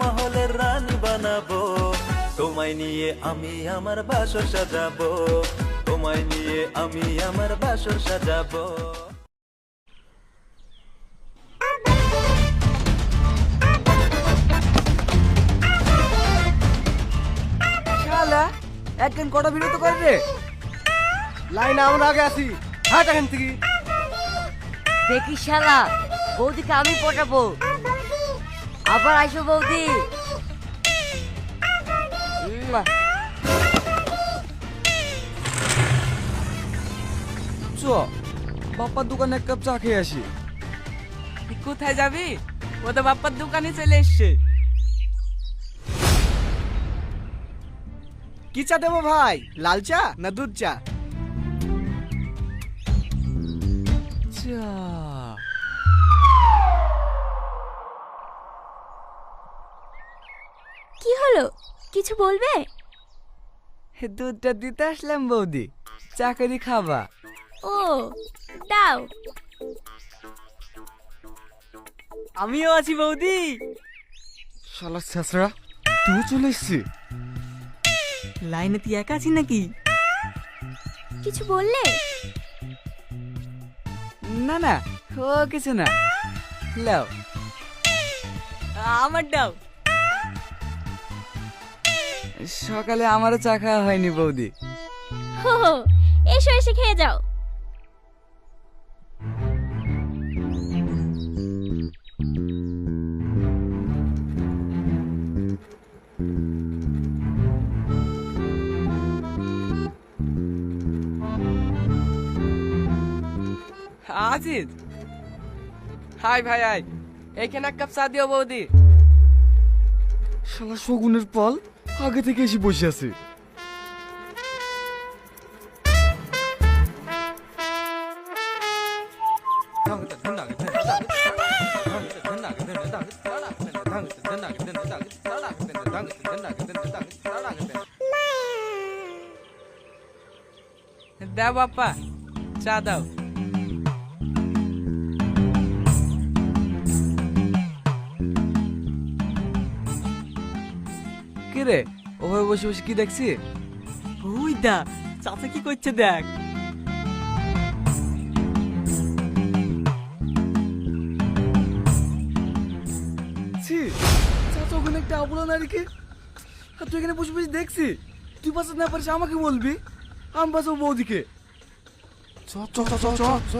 মহলের রানী বানাবো। তোমায় নিয়ে আমি আমার বাসর সাজাবো। তোমায় নিয়ে আমি আমার বাসর সাজাবো। একদিন কটা বিরত করে রে? লাইন আমরা আগে আসি হাট এখান থেকে। দেখি শালা বৌদিকে আমি পটাবো। আবার আসো বৌদি। চ বাপ্পার দোকানে এক কাপ চা খেয়ে আসি। কোথায় যাবি? ও তো বাপ্পার দোকানে চলে এসছে। কি চা দেবো ভাই? লাল চা না দুধ চা? চা। কিছু বলবে? দুধটা দিতে আসলাম বৌদি। চাকরি খাবা। ও দাও। আমিও আছি বৌদি। শালা ছেসরা তুই চলে এসছি লাইনে তুই একা আছিস নাকি? কিছু বললে? না না ও কিছু না। লাও আমার দাও। সকালে আমারও চা খাওয়া হয়নি বৌদি। হো হো, এসো এসে খেয়ে যাও। আজিজ হাই ভাই হাই। এখানে এক কাপ চা দিও বৌদি। শালা শগুনের পল আগে থেকে এসে বসে আছে। দাও বাপ্পা চা দাও। রে? ওভাবে বসে বসে কি দেখছি? ওই দা চাচা কি করছে দেখ। ছি চাচা ওখানে একটা আবুলা নারীকে আর তুই এখানে বসে বসে দেখছি। তুই বাঁচাতে না পারিস আমাকে বলবি। আমি বাঁচাবো বৌদিকে। চ চ চ চ চ।